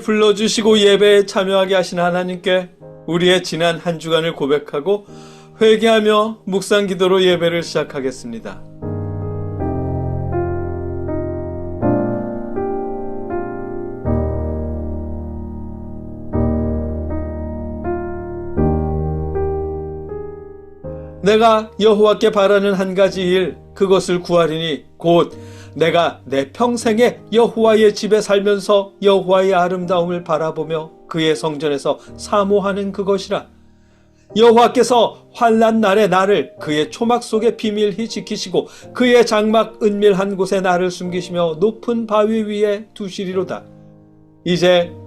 불러주시고 예배에 참여하게 하신 하나님께 우리의 지난 한 주간을 고백하고 회개하며 묵상 기도로 예배를 시작하겠습니다. 내가 여호와께 바라는 한 가지 일 그것을 구하리니 곧 내가 내 평생에 여호와의 집에 살면서 여호와의 아름다움을 바라보며 그의 성전에서 사모하는 그것이라. 여호와께서 환난 날에 나를 그의 초막 속에 비밀히 지키시고 그의 장막 은밀한 곳에 나를 숨기시며 높은 바위 위에 두시리로다. 이제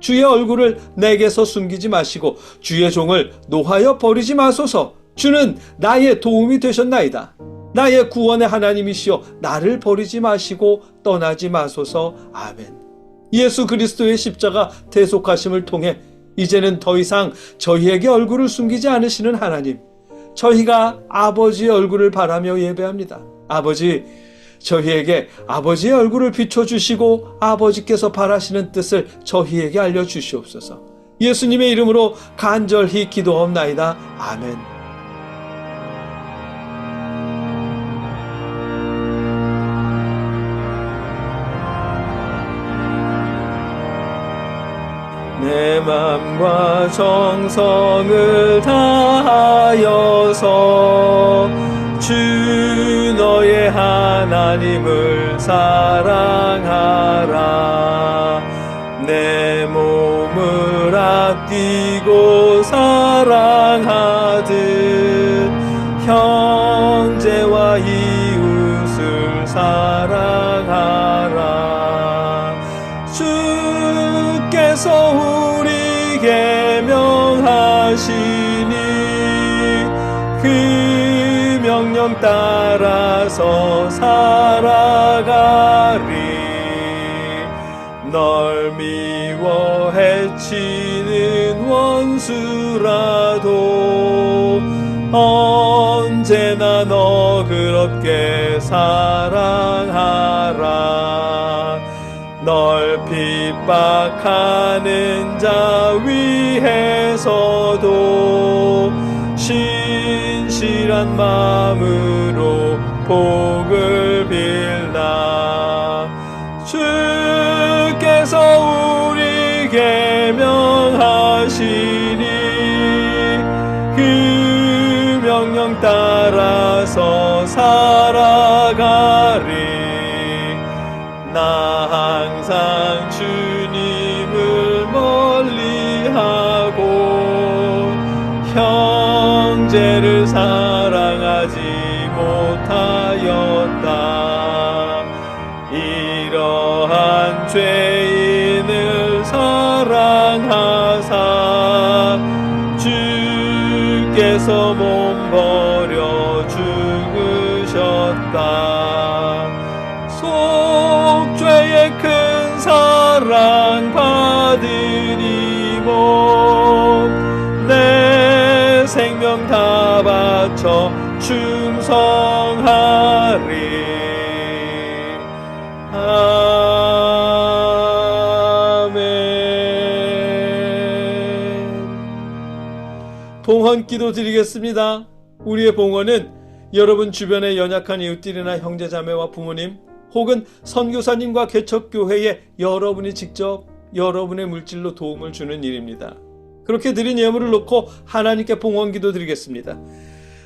주의 얼굴을 내게서 숨기지 마시고 주의 종을 노하여 버리지 마소서. 주는 나의 도움이 되셨나이다. 나의 구원의 하나님이시여 나를 버리지 마시고 떠나지 마소서. 아멘. 예수 그리스도의 십자가 대속하심을 통해 이제는 더 이상 저희에게 얼굴을 숨기지 않으시는 하나님. 저희가 아버지의 얼굴을 바라며 예배합니다. 아버지, 저희에게 아버지의 얼굴을 비춰주시고 아버지께서 바라시는 뜻을 저희에게 알려주시옵소서. 예수님의 이름으로 간절히 기도하옵나이다. 아멘. 내 맘과 정성을 다하여서 주 너의 하나님을 사랑하라. 내 몸을 아끼고 사랑하듯 형제와 이웃을 사랑하라. 주께서 우리에게 명하시니 그 명령 따라서 살아가리. 널 미워 해치는 원수라도 언제나 너그럽게 사랑하라. 널 핍박하는 자 위해 신실한 마음으로 복을 빌라. 주께서 우리에게 명하시니 그 명령 따라서 살아가리. 나 항상 주님을 멀리하고 형제를 사 주께서 몸 버려 죽으셨다. 속죄의 큰 사랑 받으니 몸내 생명 다 바쳐 충성하 봉헌 기도 드리겠습니다. 우리의 봉헌은 여러분 주변의 연약한 이웃들이나 형제자매와 부모님 혹은 선교사님과 개척교회에 여러분이 직접 여러분의 물질로 도움을 주는 일입니다. 그렇게 드린 예물을 놓고 하나님께 봉헌 기도 드리겠습니다.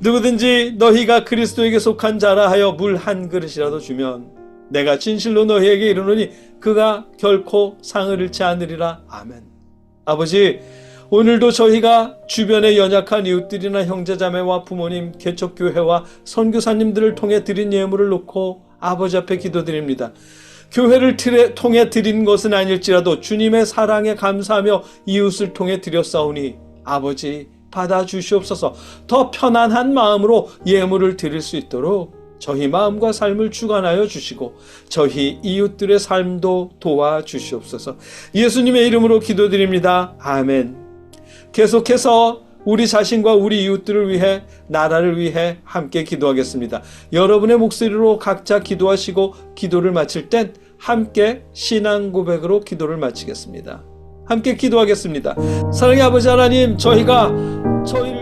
누구든지 너희가 그리스도에게 속한 자라 하여 물 한 그릇이라도 주면 내가 진실로 너희에게 이르노니 그가 결코 상을 잃지 않으리라. 아멘. 아버지, 오늘도 저희가 주변의 연약한 이웃들이나 형제자매와 부모님, 개척교회와 선교사님들을 통해 드린 예물을 놓고 아버지 앞에 기도드립니다. 교회를 통해 드린 것은 아닐지라도 주님의 사랑에 감사하며 이웃을 통해 드렸사오니 아버지 받아 주시옵소서 더 편안한 마음으로 예물을 드릴 수 있도록 저희 마음과 삶을 주관하여 주시고 저희 이웃들의 삶도 도와 주시옵소서 예수님의 이름으로 기도드립니다. 아멘. 계속해서 우리 자신과 우리 이웃들을 위해 나라를 위해 함께 기도하겠습니다. 여러분의 목소리로 각자 기도하시고 기도를 마칠 땐 함께 신앙 고백으로 기도를 마치겠습니다. 함께 기도하겠습니다. 사랑의 아버지 하나님, 저희가 저희를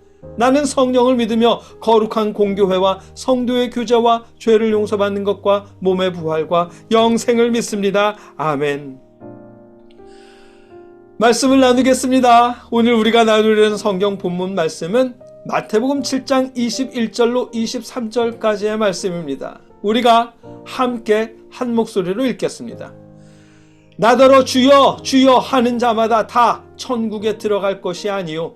나는 성령을 믿으며 거룩한 공교회와 성도의 교제와 죄를 용서받는 것과 몸의 부활과 영생을 믿습니다. 아멘. 말씀을 나누겠습니다. 오늘 우리가 나누려는 성경 본문 말씀은 마태복음 7장 21절로 23절까지의 말씀입니다. 우리가 함께 한 목소리로 읽겠습니다. 나더러 주여 주여 하는 자마다 다 천국에 들어갈 것이 아니요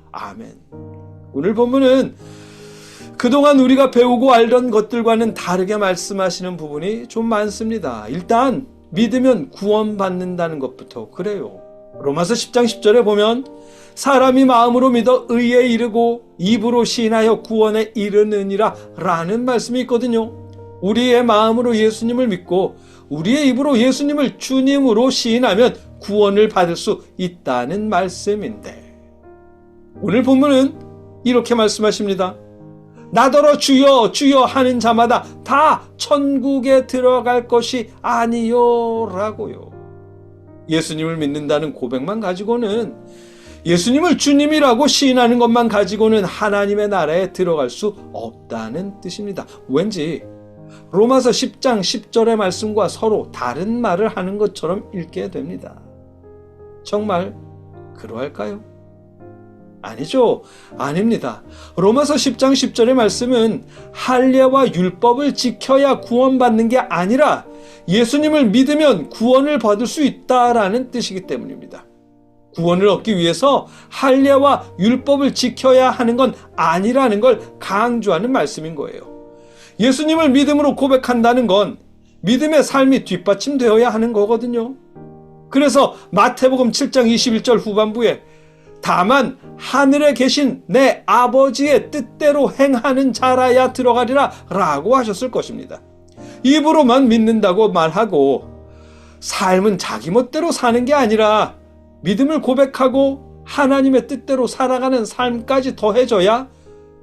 아멘. 오늘 본문은 그동안 우리가 배우고 알던 것들과는 다르게 말씀하시는 부분이 좀 많습니다. 일단 믿으면 구원받는다는 것부터 그래요. 로마서 10장 10절에 보면 사람이 마음으로 믿어 의에 이르고 입으로 시인하여 구원에 이르느니라 라는 말씀이 있거든요. 우리의 마음으로 예수님을 믿고 우리의 입으로 예수님을 주님으로 시인하면 구원을 받을 수 있다는 말씀인데 오늘 본문은 이렇게 말씀하십니다. 나더러 주여 주여 하는 자마다 다 천국에 들어갈 것이 아니요라고요. 예수님을 믿는다는 고백만 가지고는 예수님을 주님이라고 시인하는 것만 가지고는 하나님의 나라에 들어갈 수 없다는 뜻입니다. 왠지 로마서 10장 10절의 말씀과 서로 다른 말을 하는 것처럼 읽게 됩니다. 정말 그러할까요? 아니죠. 아닙니다. 로마서 10장 10절의 말씀은 할례와 율법을 지켜야 구원받는 게 아니라 예수님을 믿으면 구원을 받을 수 있다라는 뜻이기 때문입니다. 구원을 얻기 위해서 할례와 율법을 지켜야 하는 건 아니라는 걸 강조하는 말씀인 거예요. 예수님을 믿음으로 고백한다는 건 믿음의 삶이 뒷받침되어야 하는 거거든요. 그래서 마태복음 7장 21절 후반부에 다만 하늘에 계신 내 아버지의 뜻대로 행하는 자라야 들어가리라 라고 하셨을 것입니다. 입으로만 믿는다고 말하고 삶은 자기 멋대로 사는 게 아니라 믿음을 고백하고 하나님의 뜻대로 살아가는 삶까지 더해져야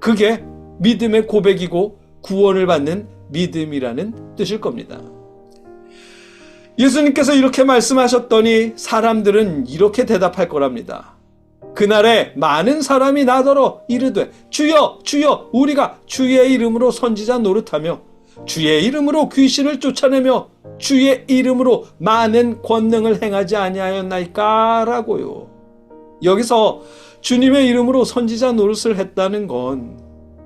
그게 믿음의 고백이고 구원을 받는 믿음이라는 뜻일 겁니다. 예수님께서 이렇게 말씀하셨더니 사람들은 이렇게 대답할 거랍니다. 그날에 많은 사람이 나더러 이르되 주여 주여 우리가 주의 이름으로 선지자 노릇하며 주의 이름으로 귀신을 쫓아내며 주의 이름으로 많은 권능을 행하지 아니하였나이까라고요. 여기서 주님의 이름으로 선지자 노릇을 했다는 건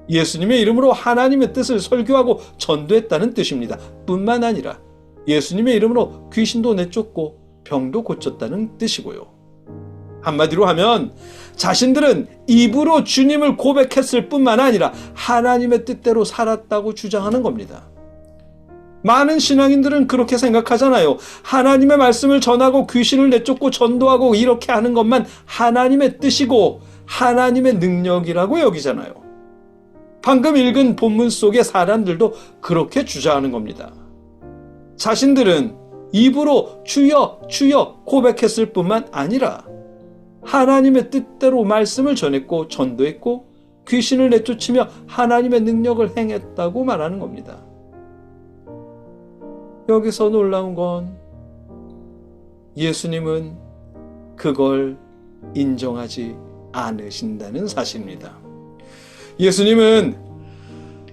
예수님의 이름으로 하나님의 뜻을 설교하고 전도했다는 뜻입니다. 뿐만 아니라 예수님의 이름으로 귀신도 내쫓고 병도 고쳤다는 뜻이고요. 한마디로 하면 자신들은 입으로 주님을 고백했을 뿐만 아니라 하나님의 뜻대로 살았다고 주장하는 겁니다. 많은 신앙인들은 그렇게 생각하잖아요. 하나님의 말씀을 전하고 귀신을 내쫓고 전도하고 이렇게 하는 것만 하나님의 뜻이고 하나님의 능력이라고 여기잖아요. 방금 읽은 본문 속의 사람들도 그렇게 주장하는 겁니다. 자신들은 입으로 주여, 주여 고백했을 뿐만 아니라 하나님의 뜻대로 말씀을 전했고 전도했고 귀신을 내쫓으며 하나님의 능력을 행했다고 말하는 겁니다. 여기서 놀라운 건 예수님은 그걸 인정하지 않으신다는 사실입니다. 예수님은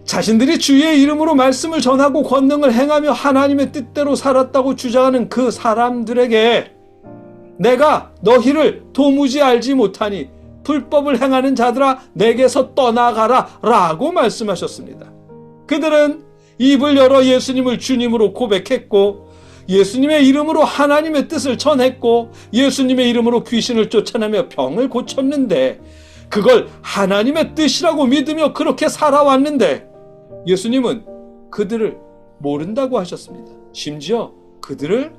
자신들이 주의 이름으로 말씀을 전하고 권능을 행하며 하나님의 뜻대로 살았다고 주장하는 그 사람들에게 내가 너희를 도무지 알지 못하니 불법을 행하는 자들아 내게서 떠나가라 라고 말씀하셨습니다. 그들은 입을 열어 예수님을 주님으로 고백했고 예수님의 이름으로 하나님의 뜻을 전했고 예수님의 이름으로 귀신을 쫓아내며 병을 고쳤는데 그걸 하나님의 뜻이라고 믿으며 그렇게 살아왔는데 예수님은 그들을 모른다고 하셨습니다. 심지어 그들을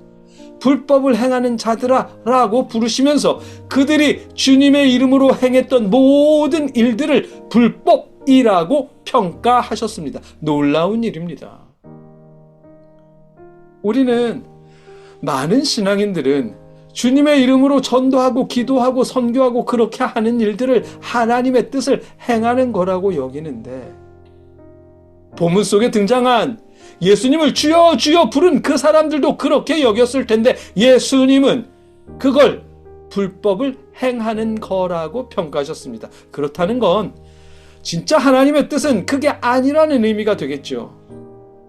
불법을 행하는 자들아 라고 부르시면서 그들이 주님의 이름으로 행했던 모든 일들을 불법이라고 평가하셨습니다. 놀라운 일입니다. 우리는 많은 신앙인들은 주님의 이름으로 전도하고 기도하고 선교하고 그렇게 하는 일들을 하나님의 뜻을 행하는 거라고 여기는데 본문 속에 등장한 예수님을 주여 주여 부른 그 사람들도 그렇게 여겼을 텐데 예수님은 그걸 불법을 행하는 거라고 평가하셨습니다. 그렇다는 건 진짜 하나님의 뜻은 그게 아니라는 의미가 되겠죠.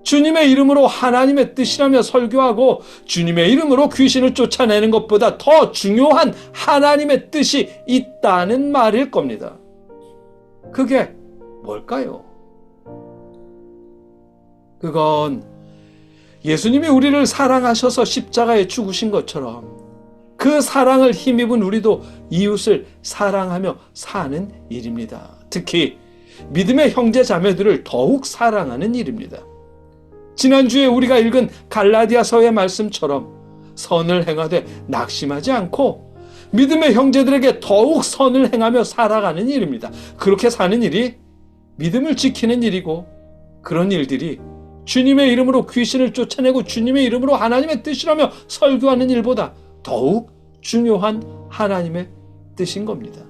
주님의 이름으로 하나님의 뜻이라며 설교하고 주님의 이름으로 귀신을 쫓아내는 것보다 더 중요한 하나님의 뜻이 있다는 말일 겁니다. 그게 뭘까요? 그건 예수님이 우리를 사랑하셔서 십자가에 죽으신 것처럼 그 사랑을 힘입은 우리도 이웃을 사랑하며 사는 일입니다. 특히 믿음의 형제 자매들을 더욱 사랑하는 일입니다. 지난주에 우리가 읽은 갈라디아서의 말씀처럼 선을 행하되 낙심하지 않고 믿음의 형제들에게 더욱 선을 행하며 살아가는 일입니다. 그렇게 사는 일이 믿음을 지키는 일이고 그런 일들이 주님의 이름으로 귀신을 쫓아내고 주님의 이름으로 하나님의 뜻이라며 설교하는 일보다 더욱 중요한 하나님의 뜻인 겁니다.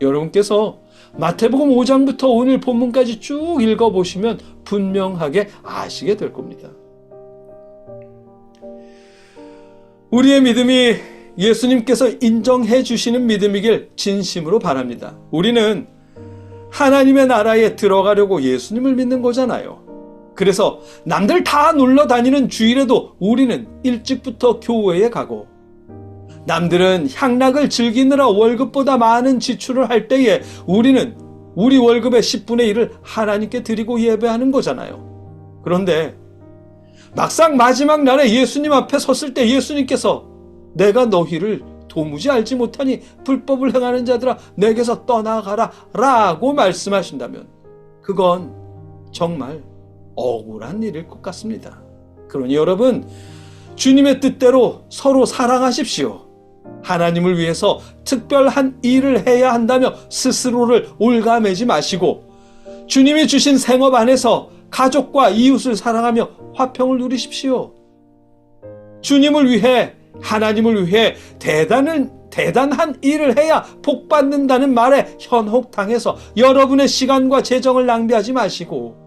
여러분께서 마태복음 5장부터 오늘 본문까지 쭉 읽어보시면 분명하게 아시게 될 겁니다. 우리의 믿음이 예수님께서 인정해 주시는 믿음이길 진심으로 바랍니다. 우리는 하나님의 나라에 들어가려고 예수님을 믿는 거잖아요. 그래서 남들 다 놀러 다니는 주일에도 우리는 일찍부터 교회에 가고 남들은 향락을 즐기느라 월급보다 많은 지출을 할 때에 우리는 우리 월급의 10분의 1을 하나님께 드리고 예배하는 거잖아요. 그런데 막상 마지막 날에 예수님 앞에 섰을 때 예수님께서 내가 너희를 도무지 알지 못하니 불법을 행하는 자들아 내게서 떠나가라 라고 말씀하신다면 그건 정말 억울한 일일 것 같습니다. 그러니 여러분 주님의 뜻대로 서로 사랑하십시오. 하나님을 위해서 특별한 일을 해야 한다며 스스로를 올가매지 마시고 주님이 주신 생업 안에서 가족과 이웃을 사랑하며 화평을 누리십시오. 주님을 위해 하나님을 위해 대단한 대단한 일을 해야 복 받는다는 말에 현혹당해서 여러분의 시간과 재정을 낭비하지 마시고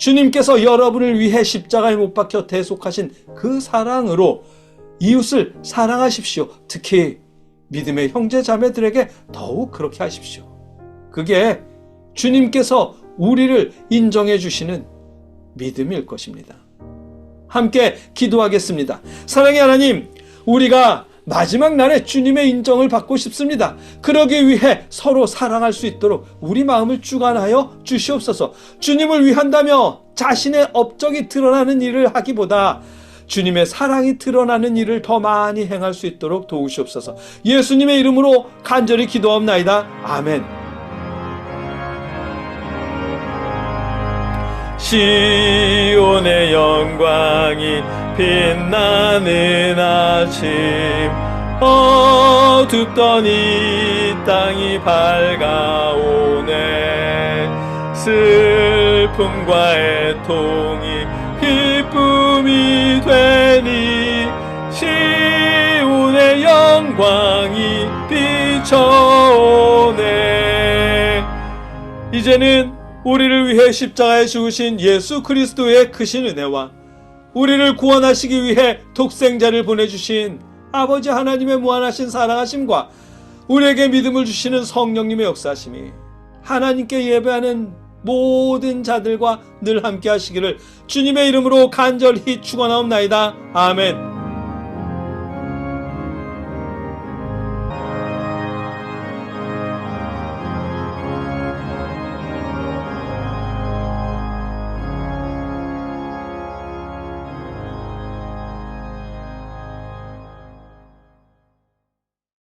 주님께서 여러분을 위해 십자가에 못 박혀 대속하신 그 사랑으로 이웃을 사랑하십시오. 특히 믿음의 형제 자매들에게 더욱 그렇게 하십시오. 그게 주님께서 우리를 인정해 주시는 믿음일 것입니다. 함께 기도하겠습니다. 사랑의 하나님, 우리가 마지막 날에 주님의 인정을 받고 싶습니다. 그러기 위해 서로 사랑할 수 있도록 우리 마음을 주관하여 주시옵소서. 주님을 위한다며 자신의 업적이 드러나는 일을 하기보다 주님의 사랑이 드러나는 일을 더 많이 행할 수 있도록 도우시옵소서. 예수님의 이름으로 간절히 기도합나이다. 아멘. 시온의 영광이 빛나는 아침 어둡던 이 땅이 밝아오네. 슬픔과 애통이 기쁨이 되니 시온의 영광이 비춰오네. 이제는 우리를 위해 십자가에 죽으신 예수 그리스도의 크신 은혜와 우리를 구원하시기 위해 독생자를 보내주신 아버지 하나님의 무한하신 사랑하심과 우리에게 믿음을 주시는 성령님의 역사심이 하나님께 예배하는 모든 자들과 늘 함께 하시기를 주님의 이름으로 간절히 축원하옵나이다. 아멘.